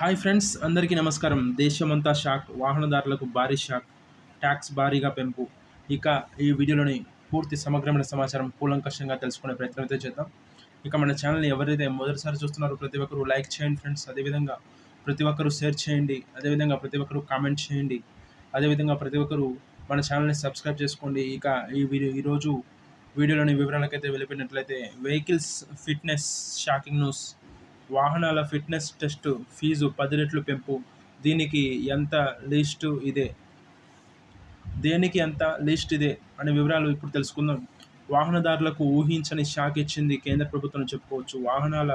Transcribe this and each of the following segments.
Hi friends అందరికీ నమస్కారం. దేశమంతా షాక్ వాహనదారులకు భారీ షాక్ ట్యాక్స్ భారీగా పెంపు. ఇక ఈ వీడియోలోని పూర్తి సమగ్రమైన సమాచారం కూలంకషంగా తెలుసుకునే ప్రయత్నం అయితే చేద్దాం. ఇక మన ఛానల్ని ఎవరైతే మొదటిసారి చూస్తున్నారో ప్రతి ఒక్కరు లైక్ చేయండి ఫ్రెండ్స్. అదేవిధంగా ప్రతి ఒక్కరు షేర్ చేయండి. అదేవిధంగా ప్రతి ఒక్కరు కామెంట్ చేయండి. అదేవిధంగా ప్రతి ఒక్కరు మన ఛానల్ని సబ్స్క్రైబ్ చేసుకోండి. ఇక ఈ వీడియో ఈరోజు వీడియోలోని వివరాలకైతే వెళ్ళిపోయినట్లయితే వెహికల్స్ ఫిట్నెస్ షాకింగ్ న్యూస్. వాహనాల ఫిట్నెస్ టెస్ట్ ఫీజు పది రెట్లు పెంపు. దీనికి ఎంత లిస్టు ఇదే? దేనికి ఎంత లిస్ట్ ఇదే? అనే వివరాలు ఇప్పుడు తెలుసుకుందాం. వాహనదారులకు ఊహించని షాక్ ఇచ్చింది కేంద్ర ప్రభుత్వం చెప్పుకోవచ్చు. వాహనాల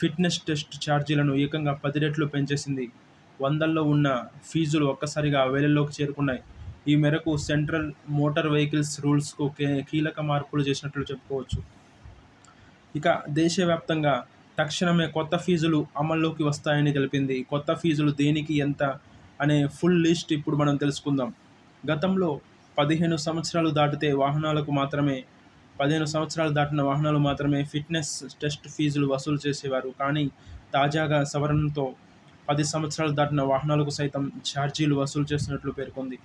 ఫిట్నెస్ టెస్ట్ ఛార్జీలను ఏకంగా పది రెట్లు పెంచేసింది. వందల్లో ఉన్న ఫీజులు ఒక్కసారిగా వేలల్లోకి చేరుకున్నాయి. ఈ మేరకు సెంట్రల్ మోటార్ వెహికల్స్ రూల్స్కు కీలక మార్పులు చేసినట్లు చెప్పుకోవచ్చు. ఇక దేశవ్యాప్తంగా తక్షణమే కొత్త ఫీజులు అమల్లోకి వస్తాయని తెలిపింది. కొత్త ఫీజులు దేనికి ఎంత అనే ఫుల్ లిస్ట్ ఇప్పుడు మనం తెలుసుకుందాం. గతంలో పదిహేను సంవత్సరాలు దాటితే వాహనాలకు మాత్రమే పదిహేను సంవత్సరాలు దాటిన వాహనాలు మాత్రమే ఫిట్నెస్ టెస్ట్ ఫీజులు వసూలు చేసేవారు. కానీ తాజాగా సవరణతో పది సంవత్సరాలు దాటిన వాహనాలకు సైతం ఛార్జీలు వసూలు చేస్తున్నట్లు పేర్కొంది.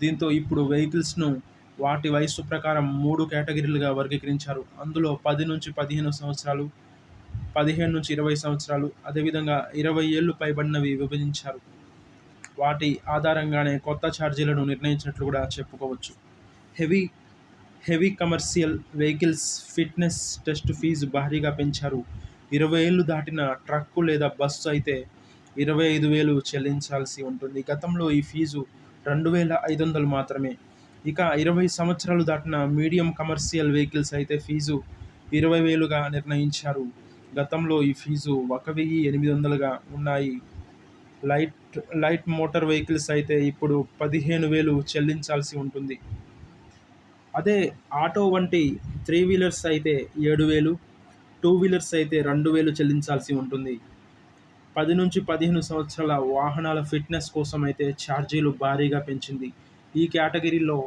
దీంతో ఇప్పుడు వెహికల్స్ను వాటి వయస్సు ప్రకారం మూడు కేటగిరీలుగా వర్గీకరించారు. అందులో పది నుంచి పదిహేను సంవత్సరాలు పదిహేను నుంచి ఇరవై సంవత్సరాలు అదేవిధంగా ఇరవై ఏళ్ళు పైబడినవి విభజించారు. వాటి ఆధారంగానే కొత్త ఛార్జీలను నిర్ణయించినట్లు కూడా చెప్పుకోవచ్చు. Heavy heavy commercial vehicles fitness test fees భారీగా పెంచారు. ఇరవై ఏళ్ళు దాటిన ట్రక్కు లేదా బస్సు అయితే ఇరవై ఐదు వేలు చెల్లించాల్సి ఉంటుంది. గతంలో ఈ ఫీజు రెండు వేల ఐదు వందలు మాత్రమే. ఇక ఇరవై సంవత్సరాలు దాటిన మీడియం కమర్షియల్ వెహికల్స్ అయితే ఫీజు ఇరవై వేలుగా నిర్ణయించారు. గతంలో ఈ ఫీజు ఒక వెయ్యి ఎనిమిది వందలుగా ఉన్నాయి. లైట్ లైట్ మోటార్ వెహికల్స్ అయితే ఇప్పుడు పదిహేను వేలు చెల్లించాల్సి ఉంటుంది. అదే ఆటో వంటి త్రీ వీలర్స్ అయితే ఏడు వేలు టూ వీలర్స్ అయితే రెండు వేలు చెల్లించాల్సి ఉంటుంది. పది నుంచి పదిహేను సంవత్సరాల వాహనాల ఫిట్నెస్ కోసం అయితే ఛార్జీలు భారీగా పెంచింది. ఈ కేటగిరీలో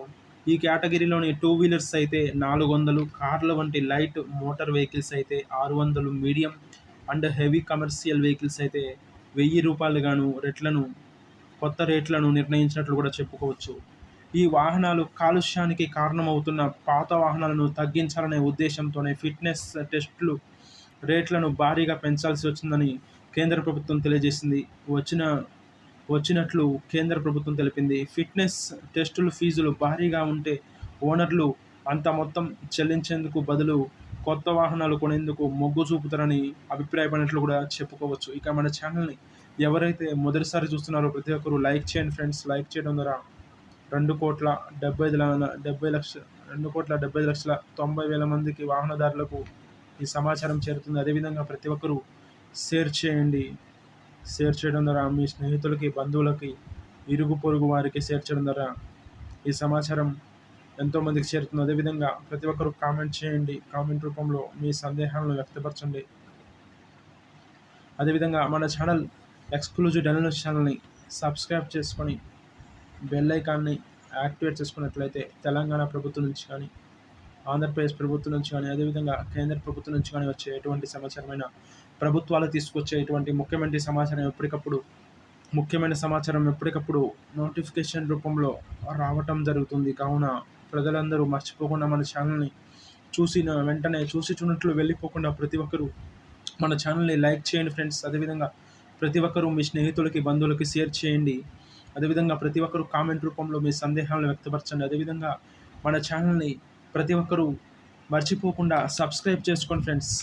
ఈ కేటగిరీలోని టూ వీలర్స్ అయితే నాలుగు వందలు కార్ల వంటి లైట్ మోటార్ వెహికల్స్ అయితే ఆరు వందలు medium and heavy commercial vehicles అయితే వెయ్యి రూపాయలుగాను రేట్లను కొత్త రేట్లను నిర్ణయించినట్లు కూడా చెప్పుకోవచ్చు. ఈ వాహనాలు కాలుష్యానికి కారణమవుతున్న పాత వాహనాలను తగ్గించాలనే ఉద్దేశంతోనే ఫిట్నెస్ టెస్టులు రేట్లను భారీగా పెంచాల్సి వచ్చిందని కేంద్ర ప్రభుత్వం తెలియజేసింది. వచ్చిన వచ్చినట్లు కేంద్ర ప్రభుత్వం తెలిపింది. ఫిట్నెస్ టెస్టులు ఫీజులు భారీగా ఉంటే ఓనర్లు అంత మొత్తం చెల్లించేందుకు బదులు కొత్త వాహనాలు కొనేందుకు మొగ్గు చూపుతారని అభిప్రాయపడినట్లు కూడా చెప్పుకోవచ్చు. ఇక మన ఛానల్ని ఎవరైతే మొదటిసారి చూస్తున్నారో ప్రతి ఒక్కరు లైక్ చేయండి ఫ్రెండ్స్. లైక్ చేయడం ద్వారా రెండు కోట్ల డెబ్బై డెబ్బై లక్ష రెండు కోట్ల డెబ్బై లక్షల తొంభై వేల మందికి వాహనదారులకు ఈ సమాచారం చేరుతుంది. అదేవిధంగా ప్రతి ఒక్కరూ షేర్ చేయండి. షేర్ చేయడం ద్వారా మీ స్నేహితులకి బంధువులకి ఇరుగు పొరుగు వారికి షేర్ చేయడం ద్వారా ఈ సమాచారం ఎంతోమందికి చేరుతుంది. అదేవిధంగా ప్రతి ఒక్కరు కామెంట్ చేయండి. కామెంట్ రూపంలో మీ సందేహాలను వ్యక్తపరచండి. అదేవిధంగా మన ఛానల్ ఎక్స్క్లూజివ్ డెనలిస్ ఛానల్ని సబ్స్క్రైబ్ చేసుకొని బెల్ ఐకాన్ని యాక్టివేట్ చేసుకున్నట్లయితే తెలంగాణ ప్రభుత్వం నుంచి కానీ ఆంధ్రప్రదేశ్ ప్రభుత్వం నుంచి కానీ అదేవిధంగా కేంద్ర ప్రభుత్వం నుంచి కానీ వచ్చే ఎటువంటి సమాచారమైన ప్రభుత్వాలు తీసుకొచ్చే ఎటువంటి ముఖ్యమైన సమాచారం ఎప్పటికప్పుడు ముఖ్యమైన సమాచారం ఎప్పటికప్పుడు నోటిఫికేషన్ రూపంలో రావటం జరుగుతుంది. కావున ప్రజలందరూ మర్చిపోకుండా మన ఛానల్ని చూసిన వెంటనే చూసి చూడట్లు వెళ్ళిపోకుండా ప్రతి ఒక్కరూ మన ఛానల్ని లైక్ చేయండి ఫ్రెండ్స్. అదేవిధంగా ప్రతి ఒక్కరూ మీ స్నేహితులకి బంధువులకి షేర్ చేయండి. అదేవిధంగా ప్రతి ఒక్కరూ కామెంట్ రూపంలో మీ సందేహాలను వ్యక్తపరచండి. అదేవిధంగా మన ఛానల్ని ప్రతి ఒక్కరూ మర్చిపోకుండా సబ్స్క్రైబ్ చేసుకోండి ఫ్రెండ్స్.